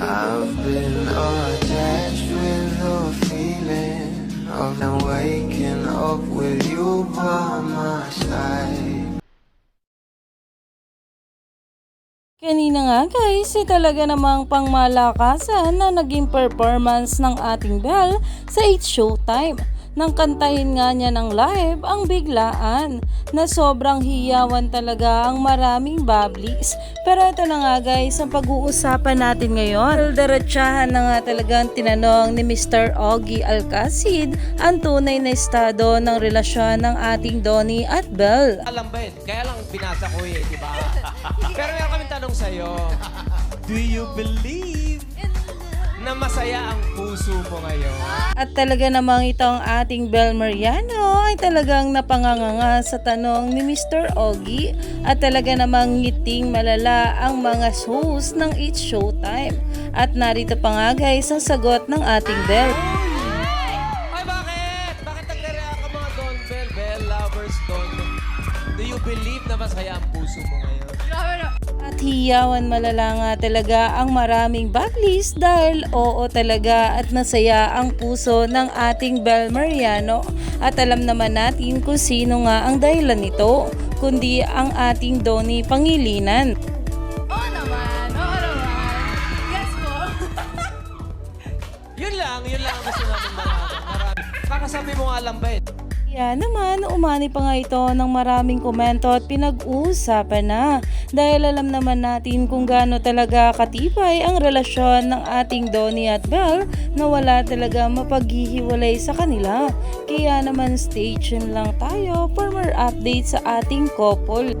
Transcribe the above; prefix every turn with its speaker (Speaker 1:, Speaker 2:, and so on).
Speaker 1: I've been attached with the feeling of now waking up with you by my side.
Speaker 2: Kanina nga guys, ay talaga namang pangmalakasan na naging performance ng ating Belle sa It's Showtime. Nang kantahin nga niya ng live ang biglaan na sobrang hiyawan talaga ang maraming bablis. Pero ito na nga guys, ang pag-uusapan natin ngayon. Diretsahan na nga talagang tinanong ni Mr. Ogie Alcacid ang tunay na estado ng relasyon ng ating Donnie at Belle.
Speaker 3: Alam ba yun? Kaya lang binasa ko eh, di ba? Pero meron kami tanong sa'yo. Do you believe na masaya ang puso mo ngayon?
Speaker 2: At talaga namang itong ating Bel Mariano ay talagang napanganganga sa tanong ni Mr. Ogie at talaga namang ngiting malala ang mga host ng It's Showtime. At narito pa nga guys ang sagot ng ating Bel.
Speaker 3: Ay, bakit? Bakit nagre-react ka mga Don Bell? Bell lovers, Don Do you believe na masaya ang puso mo ngayon?
Speaker 2: At hiyawan malala nga talaga ang maraming backlist dahil oo talaga at masaya ang puso ng ating Bel Mariano. At alam naman natin kung sino nga ang dahilan nito, kundi ang ating Donnie Pangilinan.
Speaker 4: Oo naman, oo naman. Yes po.
Speaker 3: Yun lang, yun lang ang gusto namin malaman. Marami. Kakasabi mo nga lang ba eh?
Speaker 2: Kaya naman, umani pa nga ito ng maraming komento at pinag-uusapan na. Dahil alam naman natin kung gaano talaga katibay ang relasyon ng ating Donnie at Belle na wala talaga mapaghihiwalay sa kanila. Kaya naman stay tuned lang tayo for more updates sa ating couple.